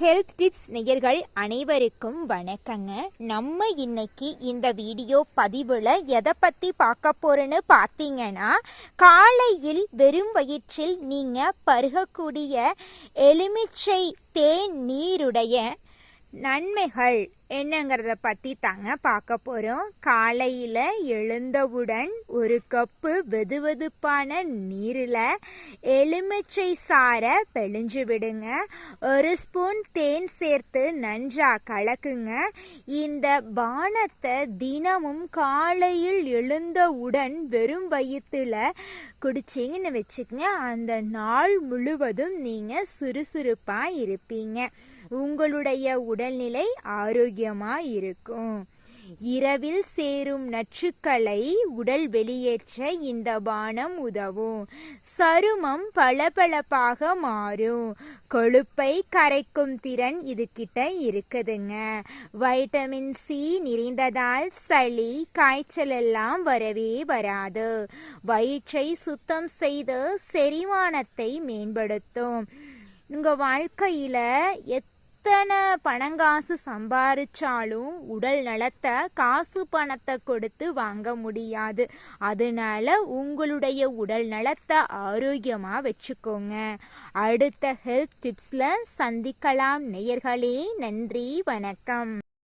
Health tips நேயர்கள் அனைவருக்கும் வணக்கங்க. நம்ம இன்னைக்கு இந்த வீடியோ பதிவில் எதை பற்றி பார்க்க போகிறேன்னு பார்த்தீங்கன்னா காலையில் வெறும் வயிற்றில் நீங்கள் பருகக்கூடிய எலுமிச்சை தேன் நீருடைய நன்மைகள் என்னங்கிறத பற்றி தாங்க பார்க்க போகிறோம் காலையில் எழுந்தவுடன் ஒரு கப்பு வெதுவெதுப்பான நீரில் எலுமிச்சை சாறை பிழிஞ்சு விடுங்க. ஒரு ஸ்பூன் தேன் சேர்த்து நன்றாக கலக்குங்க. இந்த பானத்தை தினமும் காலையில் எழுந்தவுடன் வெறும் வயிற்றுல குடிச்சிங்கன்னு வச்சுக்கங்க. அந்த நாள் முழுவதும் நீங்கள் சுறுசுறுப்பாக இருப்பீங்க. உங்களுடைய உடல்நிலை ஆரோக்கியம் இருக்கும் இரவில் சேரும் நச்சுக்களை உடல் வெளியேற்ற இந்த பானம் உதவும். சருமம் பளபளப்பாக மாறும். கொழுப்பை கரைக்கும் திறன் இது கிட்ட இருக்குதுங்க. வைட்டமின் சி நிறைந்ததால் சளி காய்ச்சல் எல்லாம் வரவே வராது. வயிற்றை சுத்தம் செய்து செரிமானத்தை மேம்படுத்தும். உங்கள் வாழ்க்கையில் எத்தனை பணங்காசு சம்பாரிச்சாலும் உடல் நலத்தை காசு பணத்தை கொடுத்து வாங்க முடியாது. அதனால உங்களுடைய உடல் நலத்தை ஆரோக்கியமாக வச்சுக்கோங்க. அடுத்த ஹெல்த் டிப்ஸில் சந்திக்கலாம் நேயர்களே. நன்றி வணக்கம்.